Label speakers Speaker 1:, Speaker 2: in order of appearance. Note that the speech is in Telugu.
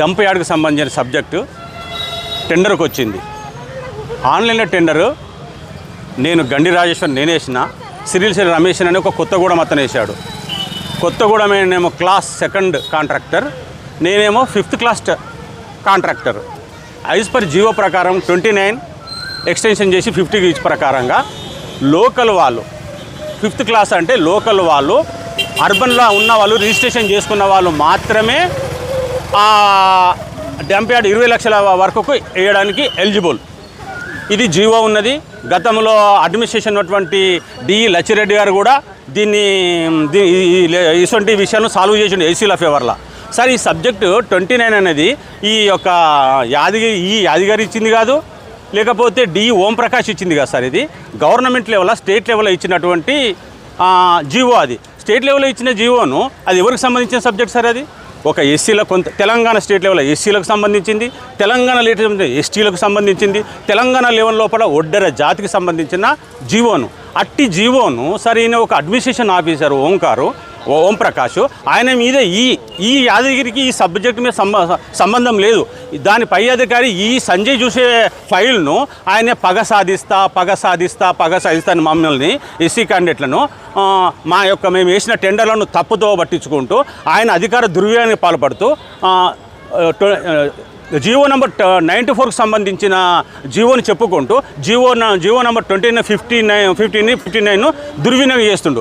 Speaker 1: డంప్ యార్డ్కి సంబంధించిన సబ్జెక్టు టెండర్కి వచ్చింది. ఆన్లైన్లో టెండరు నేను గండి రాజేశ్వర్ నేనే వేసిన సిరిల్ సిరి రమేష్ అని ఒక కొత్తగూడెం అతను వేసాడు కొత్తగూడెమేనేమో క్లాస్ సెకండ్ కాంట్రాక్టర్ నేనేమో fifth class contractor. As per GO ప్రకారం ట్వంటీ నైన్ ఎక్స్టెన్షన్ చేసి ఫిఫ్టీ గీచ్ ప్రకారంగా లోకల్ వాళ్ళు ఫిఫ్త్ క్లాస్ అంటే లోకల్ వాళ్ళు అర్బన్లో ఉన్న వాళ్ళు రిజిస్ట్రేషన్ చేసుకున్న వాళ్ళు మాత్రమే ఆ డంప్ యార్డ్ ఇరవై లక్షల వరకు వేయడానికి ఎలిజిబుల్. ఇది జీవో ఉన్నది. గతంలో అడ్మినిస్ట్రేషన్ ఉన్నటువంటి డిఈ లచ్చిరెడ్డి గారు కూడా దీన్ని ఇటువంటి విషయాన్ని సాల్వ్ చేసిండు ఏసీల ఫేవర్లో సార్ ఈ సబ్జెక్టు ట్వంటీ నైన్ అనేది ఈ యొక్క యాదగిరి ఈ యాదగిరి ఇచ్చింది కాదు. లేకపోతే డి ఓం ప్రకాష్ ఇచ్చింది కదా సార్ ఇది. గవర్నమెంట్ లెవెల్ స్టేట్ లెవెల్లో ఇచ్చినటువంటి జీవో అది. స్టేట్ లెవెల్లో ఇచ్చిన జీవోను అది ఎవరికి సంబంధించిన సబ్జెక్ట్ సార్ అది? ఒక ఎస్సీల కొంత తెలంగాణ స్టేట్ లెవెల్ ఎస్సీలకు సంబంధించింది తెలంగాణ లేటర్ ఎస్టీలకు సంబంధించింది తెలంగాణ లెవెల్ లోపల ఒడ్డెర జాతికి సంబంధించిన జీవోను. అట్టి జీవోను సరైన ఒక అడ్మినిస్ట్రేషన్ ఆఫీసర్ ఓంకారు ఓం ప్రకాష్ ఆయన మీద ఈ ఈ యాదగిరికి ఈ సబ్జెక్ట్ మీద సంబ- సంబంధం లేదు. దాని పై అధికారి ఈ సంజయ్ చూసే ఫైల్ను ఆయన పగ సాధిస్తా పగ సాధిస్తా పగ సాధిస్తా అని మమ్మల్ని ఎస్సీ క్యాండిడేట్లను మా యొక్క మేము వేసిన టెండర్లను తప్పుతో పట్టించుకుంటూ ఆయన అధికార దుర్వ్యయానికి పాల్పడుతూ జీవో జియో నెంబర్ నైంటీ ఫోర్కి సంబంధించిన జియోని చెప్పుకుంటూ జియో న- GO number twenty nine fifty nine fifteen fifty nine దుర్వినియోగం చేస్తుండు.